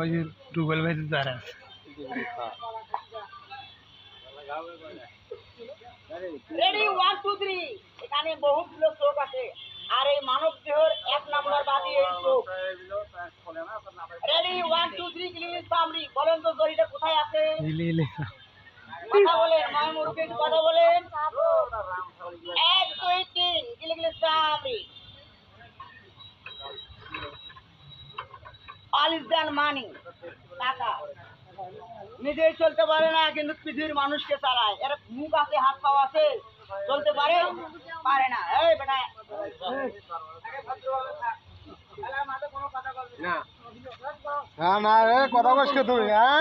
ওই যে রুবেল ভাই দাঁড়া আছে। রেডি ওয়ান টু থ্রি এখানে বহুগুলো চোখ আছে। আর এই মানব দেহের এক নম্বর বাদি এই চোখ ready one two three clinic সামরি বলেন তো জরিটা কোথায় আছে? কথা বলেন মহামুরুকে কথা বলেন এক দুই তিন গিলে গিলে সামরি অল ইজ দ্যান মানি টাকা। নিজেই চলতে পারে না কিন্তু পৃথিবীর মানুষকে চালায়। এর মুখ আছে হাত পাও আছে চলতে পারে? পারে না। এই বেটা। না। না রে কথা কইছ তুই হ্যাঁ?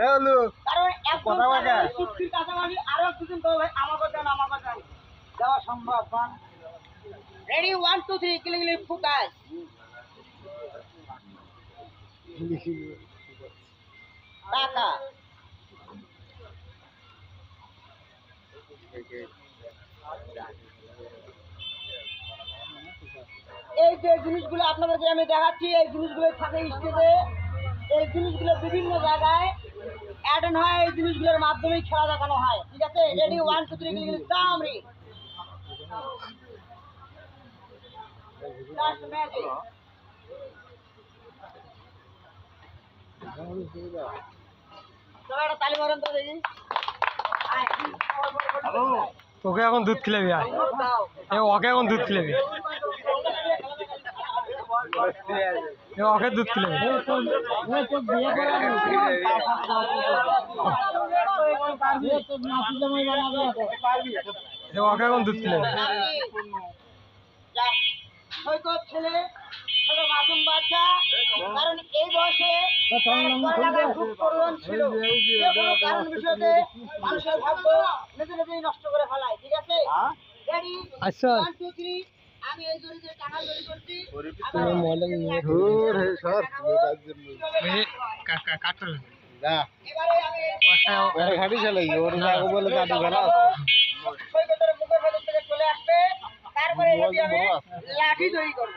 এ কারণ এক কথা বলে। চুক্তির কাছাকাছি আরও দুদিন তো ভাই আমার কথা আমার কথা দেওয়া সম্ভব রেডি ওয়ান টু থ্রি কিলি কিলি ফুকাস এই যে জিনিসগুলো আপনাদেরকে আমি দেখাচ্ছি, এই জিনিসগুলো থাকে স্টেজে। এই জিনিসগুলো বিভিন্ন জায়গায় অ্যাটেন্ড হয়, এই জিনিসগুলোর মাধ্যমেই খেলা দেখানো হয়। ঠিক আছে? রেডি ওয়ান টু থ্রি গিলি Last magic. সবাই একটা তালি মারেন তো দেখি আয়, ওকে এখন দুধ খিলাবি আয়। এ ওকে এখন দুধ খিলাবি। এ ওকে দুধ খিলাবি। এ ওকে এখন দুধ খিলাবি। ছেলে। ছোট মাসুম বাচ্চা কারণ এই বয়সে পড়ালেখায় খুব প্রয়োজন ছিল। যে কোনো কারণ বিষয়তে মানুষের ভাগ্য নিজে নিজেই নষ্ট করে ফেলায় ঠিক আছে? রেডি আচ্ছা। ওয়ান টু থ্রি আমি এই যে করছি। কাটল যা। এবারে ওরে ঘাটি চালাই ওর বলে কাটি চলে আসবে। তারপরে আমি লাঠি তৈরি করব।